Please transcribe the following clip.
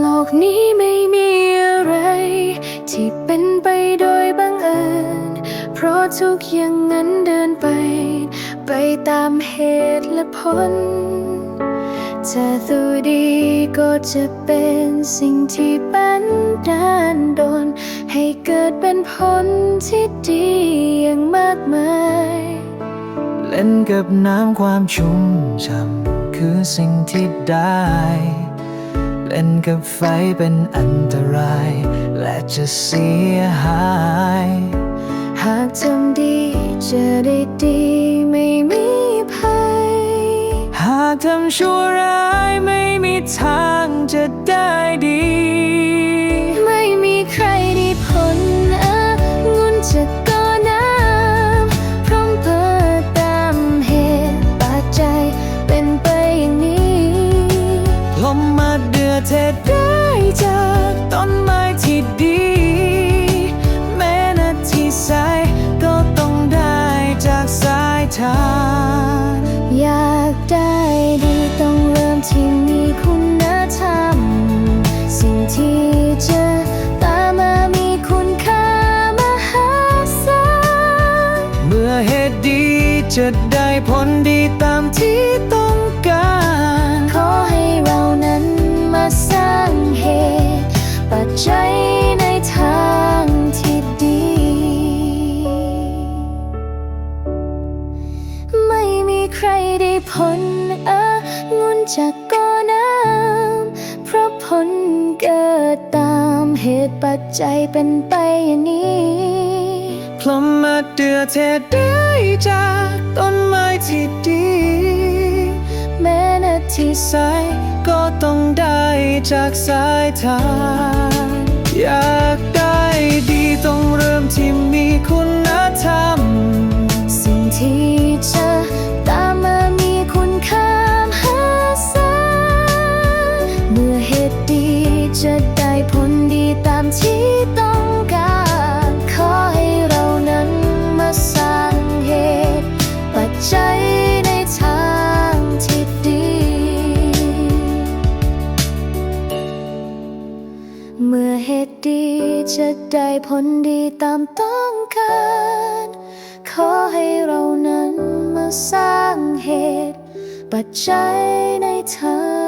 โลกนี้ไม่มีอะไร ที่เป็นไปโดยบังเอิญ เพราะทุกอย่างนั้นเดินไป ไปตามเหตุและผลจะดูดีก็จะเป็นสิ่งที่เป็นด้านดน ให้เกิดเป็นผลที่ดีอย่างมากมาย เล่นกับน้ำความชุ่มฉ่ำคือสิ่งที่ได้ เล่นกับไฟเป็นอันตราย และจะเสียหาย หากทำดีจะได้ดีไม่มีภัย หากทำชั่วร้ายไม่มีทางจะได้ดี ไม่มี เดือได้จากต้นไม้ที่ดี แม้นาทีสายก็ต้องได้จากสายทานอยากได้ดีต้องเริ่มที่มีคุณธรรม สิ่งที่จะตามมามีคุณค่ามหาศาลเมื่อเหตุดีจะได้ผลดีตามที่ต้องการ ขอให้เรานั้น ผลองุ่นจากก้อนน้ำเพราะผลเกิดตามเหตุปัจจัยเป็นไปอย่างนี้พลมมาเดือเทได้จากต้นไม้ที่ดี แม้นาทีสายก็ต้องได้จากสายทานอยากได้ดีต้องเริ่มที่ มื่อเหตุดีจะได้ผลดีตามต้องการ ขอให้เรานั้นมาสร้างเหตุ ปัจจัยในทาง